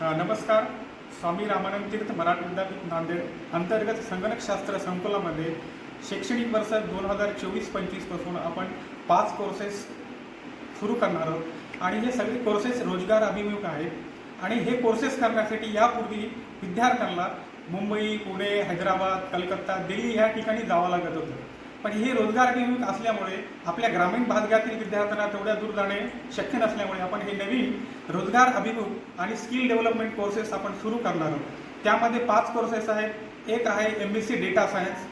नमस्कार. स्वामी रामानंद तीर्थ मराठी विद्यापीठ नांदेड अंतर्गत संगणकशास्त्र संकुलामध्ये शैक्षणिक वर्ष दोन हजार चोवीस पंचवीसपासून आपण पाच कोर्सेस सुरू करणार आहोत. आणि हे सगळे कोर्सेस रोजगार अभिमुख आहेत. आणि हे कोर्सेस करण्यासाठी यापूर्वी विद्यार्थ्यांना मुंबई पुणे हैदराबाद कलकत्ता दिल्ली ह्या ठिकाणी जावं लागत होतं. पण हे रोजगार अभिमुख असल्यामुळे आपल्या ग्रामीण भागातील विद्यार्थ्यांना तेवढ्या दूर जाणे शक्य नसल्यामुळे आपण हे नवीन रोजगार अभिमुख आणि स्किल डेव्हलपमेंट कोर्सेस आपण सुरू करणार आहोत. त्यामध्ये पाच कोर्सेस आहेत. एक आहे M S C data science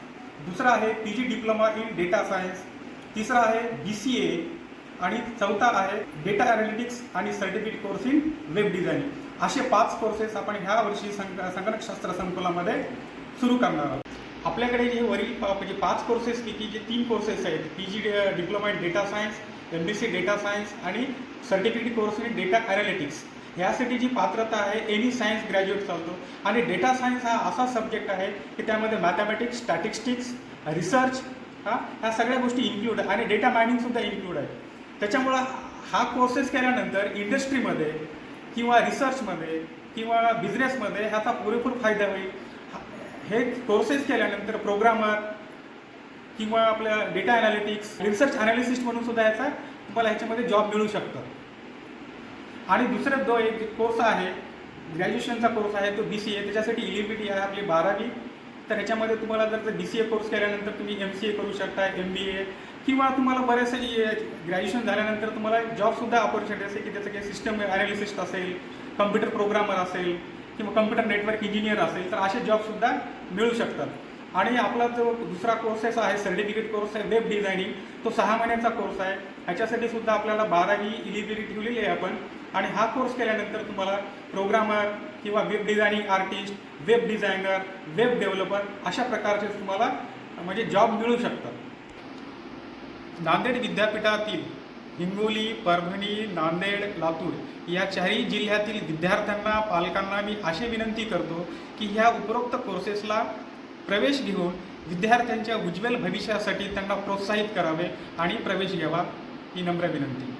दुसरा आहे P G diploma in data science तिसरा आहे बी सी ए आणि चौथा आहे डेटा अनालिटिक्स आणि certificate course in web designing असे पाच कोर्सेस आपण ह्या वर्षी संग संगणकशास्त्र संकुलामध्ये सुरू करणार आहोत. आपल्याकडे जे वरील पा- म्हणजे पाच कोर्सेसपैकी जे तीन कोर्सेस आहेत P G diploma in data science M B C data science आणि certificate course in data analytics ह्यासाठी जी पात्रता आहे एनी सायन्स ग्रॅज्युएट चालतो. आणि डेटा सायन्स हा असा सब्जेक्ट आहे की त्यामध्ये मॅथमॅटिक्स स्टॅटिस्टिक्स रिसर्च हा ह्या सगळ्या गोष्टी इन्क्लूड आहे. आणि डेटा मायनिंगसुद्धा इन्क्लूड आहे. त्याच्यामुळं हा कोर्सेस केल्यानंतर इंडस्ट्रीमध्ये किंवा रिसर्चमध्ये किंवा बिझनेसमध्ये ह्याचा पुरेपूर फायदा होईल. हा- हे कोर्सेस केल्यानंतर प्रोग्रामर किंवा आपल्या डेटा अनालिटिक्स रिसर्च अनालिसिस्ट म्हणून सुद्धा याचा तुम्हाला ह्याच्यामध्ये जॉब मिळू शकतं. आणि दुसरा दो एक कोर्स आहे ग्रॅज्युएशनचा कोर्स आहे तो बी सी ए त्याच्यासाठी इलिबिलिटी आहे आपली बारावी. तर ह्याच्यामध्ये तुम्हाला जर बी सी ए कोर्स केल्यानंतर तुम्ही एम सी ए करू शकता एम बी ए किंवा तुम्हाला बरेचसे ग्रॅज्युएशन झाल्यानंतर तुम्हाला जॉबसुद्धा ऑपॉर्च्युनिटी असेल की त्याचं काही सिस्टम अनालिसिस्ट असेल कम्प्युटर प्रोग्रामर असेल किंवा कम्प्युटर नेटवर्क इंजिनियर असेल तर असे जॉबसुद्धा मिळू शकतात. आणि आपला जो दुसरा कोर्सेस आहे सर्टिफिकेट कोर्स आहे वेब डिझायनिंग तो सहा महिन्याचा कोर्स आहे. ह्याच्यासाठी सुद्धा आपल्याला बारावी इलिबिलिटी ठेवलेली आहे आपण. आणि हा कोर्स केल्यानंतर तुम्हाला प्रोग्रामर किंवा web designing artist web designer web developer अशा प्रकारचे तुम्हाला म्हणजे जॉब मिळू शकतात. नांदेड विद्यापीठातील हिंगोली परभणी नांदेड लातूर या चारही जिल्ह्यातील विद्यार्थ्यांना पालकांना मी अशी विनंती करतो की ह्या उपरोक्त कोर्सेसला प्रवेश घेऊन विद्यार्थ्यांच्या उज्ज्वल भविष्यासाठी त्यांना प्रोत्साहित करावे आणि प्रवेश घ्यावा ही नम्र विनंती.